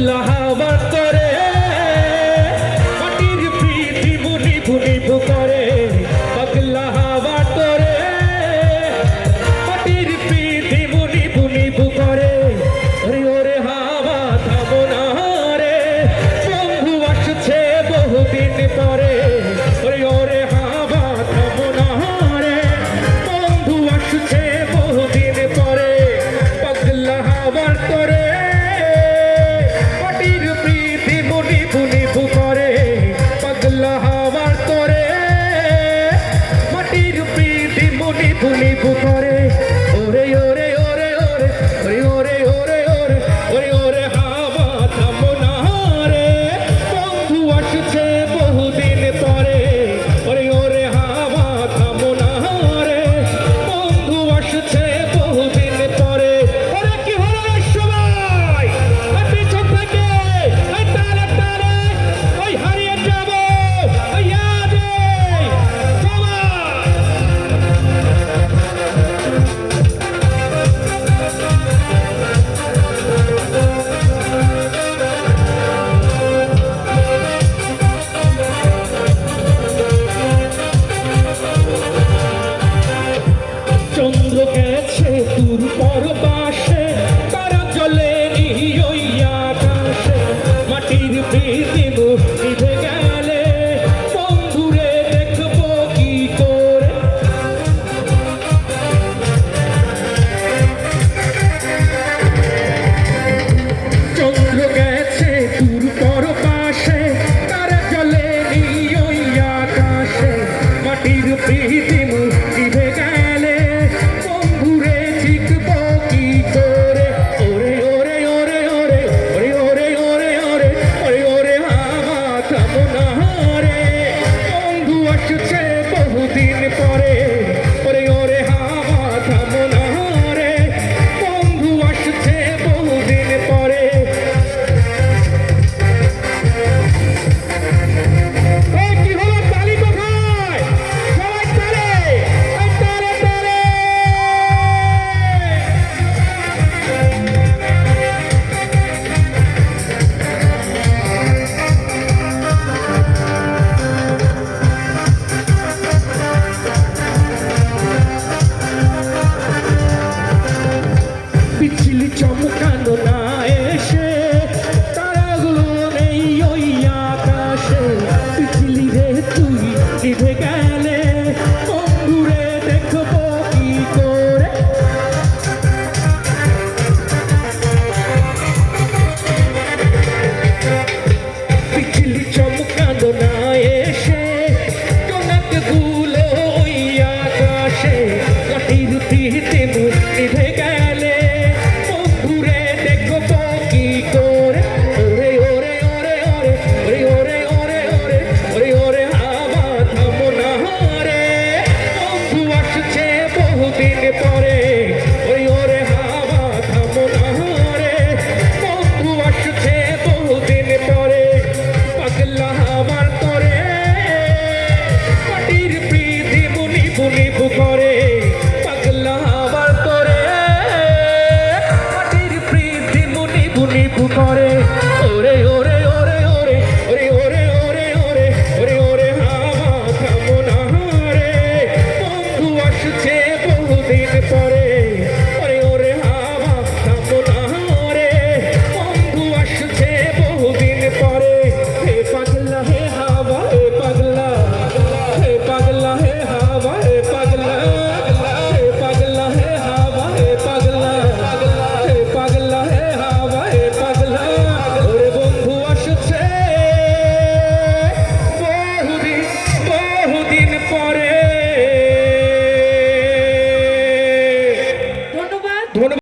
lahabat মৃত্যুর পরবাসে তারা জলে নিয়ে আকাশে। মাটির চমকানো না এসে, তারাগুলো নেই ওই আকাশে। পৃথিবী রে তুই নিভে গেলে। অঙ্গুরে দেখব কি করে। পৃথিবী চমকানো না এসে তোমাকে গুলো ওই আকাশে। কাটির পিহিতে